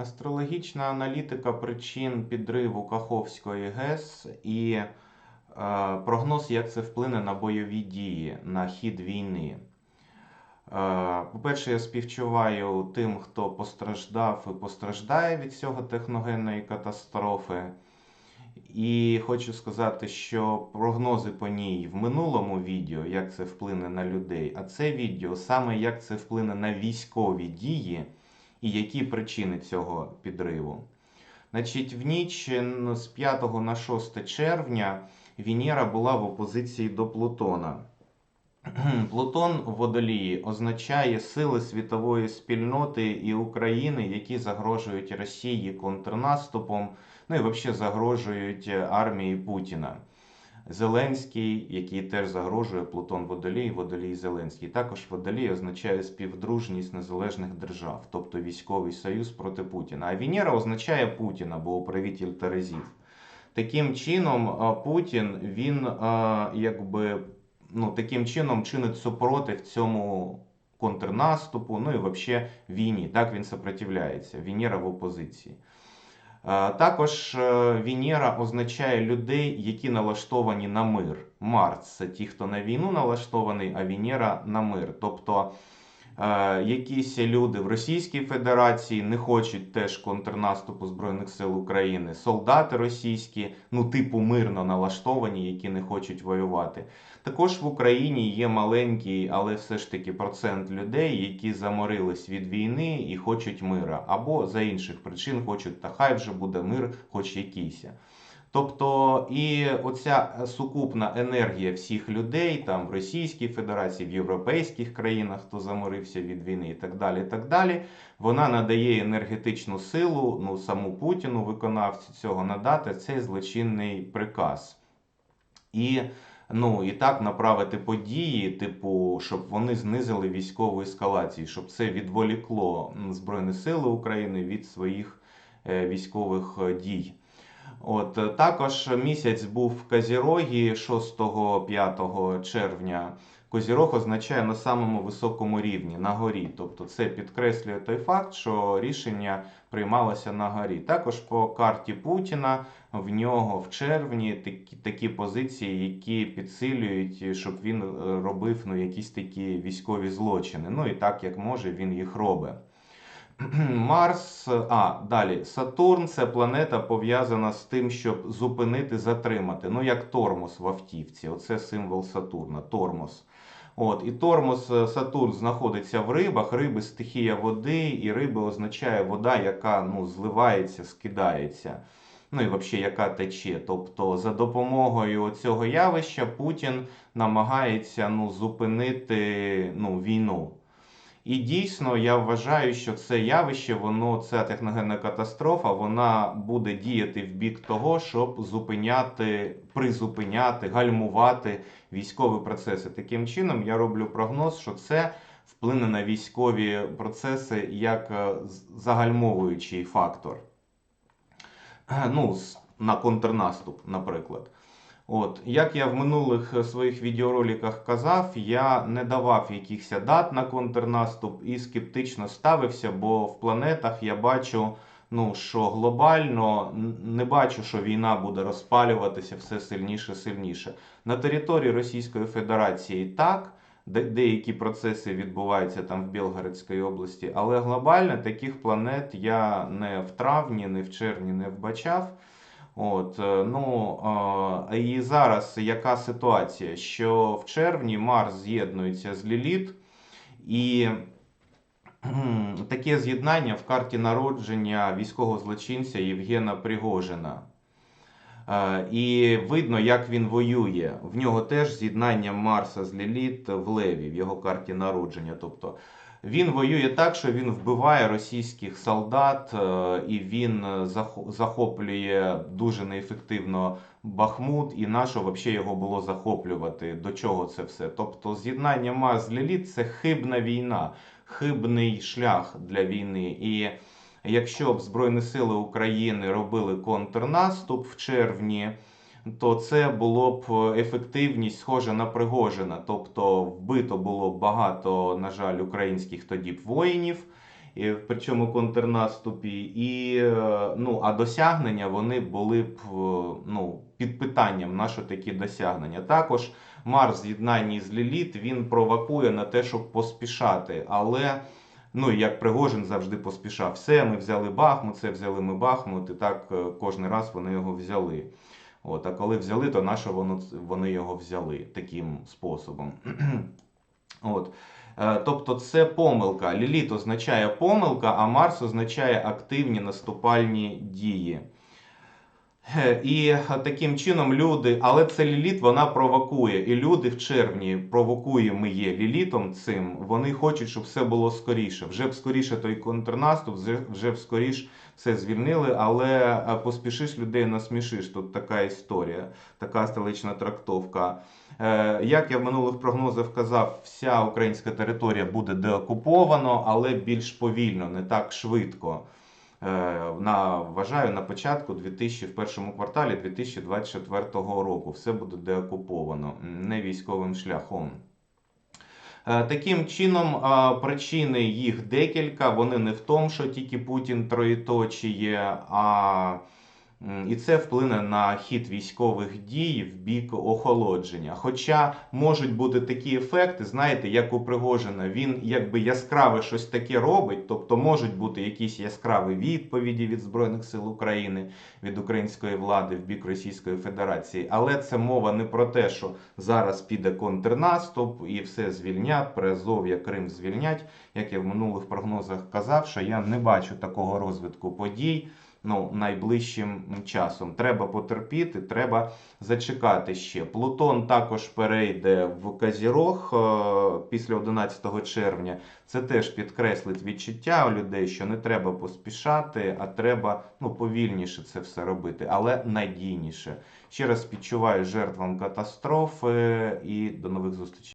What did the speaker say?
Астрологічна аналітика причин підриву Каховської ГЕС і е, прогноз, як це вплине на бойові дії, на хід війни. Е, По-перше, я співчуваю тим, хто постраждав і постраждає від цього техногенної катастрофи. І хочу сказати, що прогнози по ній в минулому відео, як це вплине на людей, а це відео саме як це вплине на військові дії і які причини цього підриву. Значить, в ніч з 5 на 6 червня Венера була в опозиції до Плутона. Плутон в водолії означає сили світової спільноти і України, які загрожують Росії контрнаступом, ну і взагалі загрожують е, армії Путіна. Зеленський, який теж загрожує Плутон Водолій, Водолій Зеленський. Також Водолій означає співдружність незалежних держав, тобто військовий союз проти Путіна. А Венера означає Путіна, бо управитель Терезів. Таким чином, Путін він якби ну, таким чином чинить супротив цьому контрнаступу, ну і взагалі війні. Так він сопротивляється. Венера в опозиції. Е, Також е, Венера означає людей, які налаштовані на мир. Марс це ті, хто на війну налаштований, а Венера на мир. Тобто якісь люди в Російській Федерації не хочуть теж контрнаступу Збройних сил України. Солдати російські, ну типу мирно налаштовані, які не хочуть воювати. Також в Україні є маленький, але все ж таки процент людей, які заморились від війни і хочуть мира, або за інших причин хочуть, та хай вже буде мир, хоч якийсь. Тобто, і оця сукупна енергія всіх людей там в Російській Федерації, в європейських країнах, хто заморився від війни, і так далі, так далі, вона надає енергетичну силу, ну саму Путіну, виконавцю цього, надати цей злочинний приказ. І ну і так направити події, типу, щоб вони знизили військову ескалацію, щоб це відволікло Збройні Сили України від своїх е, військових е, дій. От е, також місяць був в Казірогі 6-5 червня. Козірог означає на самому високому рівні, на горі. Тобто це підкреслює той факт, що рішення приймалося на горі. Також по карті Путіна в нього в червні такі, такі позиції, які підсилюють, щоб він е, робив ну, якісь такі військові злочини. Ну і так як може, він їх робить. Марс, а далі Сатурн це планета пов'язана з тим, щоб зупинити, затримати. Ну, як тормоз в автівці. Оце символ Сатурна, тормоз. От, і тормоз е, Сатурн знаходиться в рибах. Риби стихія води, і риби означає вода, яка ну, зливається, скидається. Ну і взагалі, яка тече. Тобто, за допомогою цього явища Путін намагається ну, зупинити ну, війну. І дійсно, я вважаю, що це явище, воно, ця техногенна катастрофа, вона буде діяти в бік того, щоб зупиняти, призупиняти, гальмувати військові процеси. Таким чином, я роблю прогноз, що це вплине на військові процеси як е, загальмовуючий фактор. Ну, на контрнаступ, наприклад. От, як я в минулих е, своїх відеороликах казав, я не давав якихось дат на контрнаступ і скептично ставився, бо в планетах я бачу, ну, що глобально не бачу, що війна буде розпалюватися все сильніше сильніше. На території Російської Федерації так, де- деякі процеси відбуваються там в Білгородській області, але глобально таких планет я не в травні, не в червні не вбачав. От, е, ну, і зараз яка ситуація? Що в червні Марс з'єднується з Ліліт, і таке з'єднання в карті народження військового злочинця Євгена Пригожина. Е, І видно, як він воює. В нього теж з'єднання Марса з Ліліт в Леві, в його карті народження. Тобто він воює так, що він вбиває російських солдат, е, і він е, захоплює дуже неефективно Бахмут, і на що взагалі його було захоплювати? До чого це все? Тобто з'єднання Марс з Ліліт це хибна війна, хибний шлях для війни. І якщо б Збройні Сили України робили контрнаступ в червні, то це було б ефективність схожа на Пригожина. Тобто вбито було багато, на жаль, українських тоді б воїнів. і причому контрнаступі, і е, ну, а досягнення вони були б е, ну, під питанням, на що такі досягнення. Також Марс в з'єднанні з Ліліт він провокує на те, щоб поспішати. Але ну, як Пригожин завжди поспішав. Все, ми взяли Бахмут, це взяли ми Бахмут, і так е, кожен раз вони його взяли. От, а коли взяли, то наше воно, вони його взяли таким способом. От. Е, Тобто це помилка. Ліліт означає помилка, а Марс означає активні наступальні дії. Е, І таким чином люди, але це ліліт, вона провокує. І люди в червні провокуємо є лілітом цим. Вони хочуть, щоб все було скоріше. Вже б скоріше той контрнаступ, вже- б скоріше все звільнили, але е, поспішиш людей насмішиш. Тут така історія, така столична трактовка. Е, Як я в минулих прогнозах казав, вся українська територія буде деокуповано, але більш повільно, не так швидко. Е, На вважаю на початку 2000, в першому кварталі 2024 року все буде деокуповано не військовим шляхом. Е, Таким чином, е, причини їх декілька. Вони не в тому, що тільки Путін троєточіє, а і це вплине на хід військових дій в бік охолодження. Хоча можуть бути такі ефекти, знаєте, як у Пригожина, він якби яскраве щось таке робить, тобто можуть бути якісь яскраві відповіді від Збройних сил України, від української влади в бік Російської Федерації. Але це мова не про те, що зараз піде контрнаступ і все звільнять, Приазов'я, Крим звільнять. Як я в минулих прогнозах казав, що я не бачу такого розвитку подій. Ну, найближчим часом треба потерпіти, треба зачекати ще. Плутон також перейде в Казірог е, після 11 червня. Це теж підкреслить відчуття у людей, що не треба поспішати, а треба ну, повільніше це все робити, але надійніше. Ще раз співчуваю жертвам катастрофи і до нових зустрічей.